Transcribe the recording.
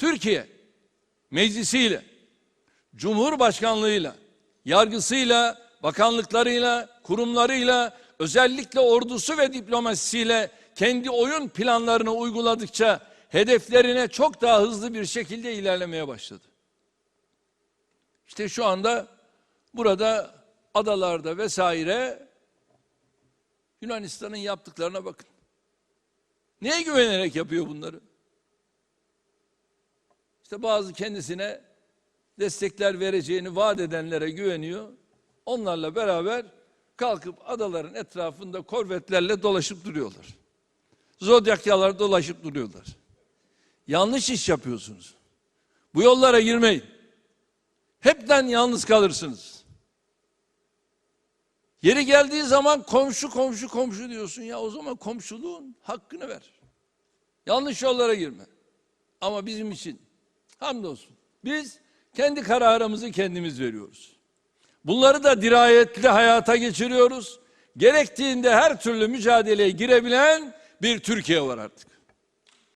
Türkiye meclisiyle, cumhurbaşkanlığıyla, yargısıyla, bakanlıklarıyla, kurumlarıyla, özellikle ordusu ve diplomasisiyle kendi oyun planlarını uyguladıkça hedeflerine çok daha hızlı bir şekilde ilerlemeye başladı. İşte şu anda burada adalarda vesaire Yunanistan'ın yaptıklarına bakın. Neye güvenerek yapıyor bunları? İşte bazı kendisine destekler vereceğini vaat edenlere güveniyor. Onlarla beraber kalkıp adaların etrafında korvetlerle dolaşıp duruyorlar. Zodyakyalar dolaşıp duruyorlar. Yanlış iş yapıyorsunuz. Bu yollara girmeyin. Hepten yalnız kalırsınız. Yeri geldiği zaman komşu komşu komşu diyorsun ya o zaman komşuluğun hakkını ver. Yanlış yollara girme. Ama bizim için hamdolsun biz kendi kararımızı kendimiz veriyoruz. Bunları da dirayetli hayata geçiriyoruz. Gerektiğinde her türlü mücadeleye girebilen bir Türkiye var artık.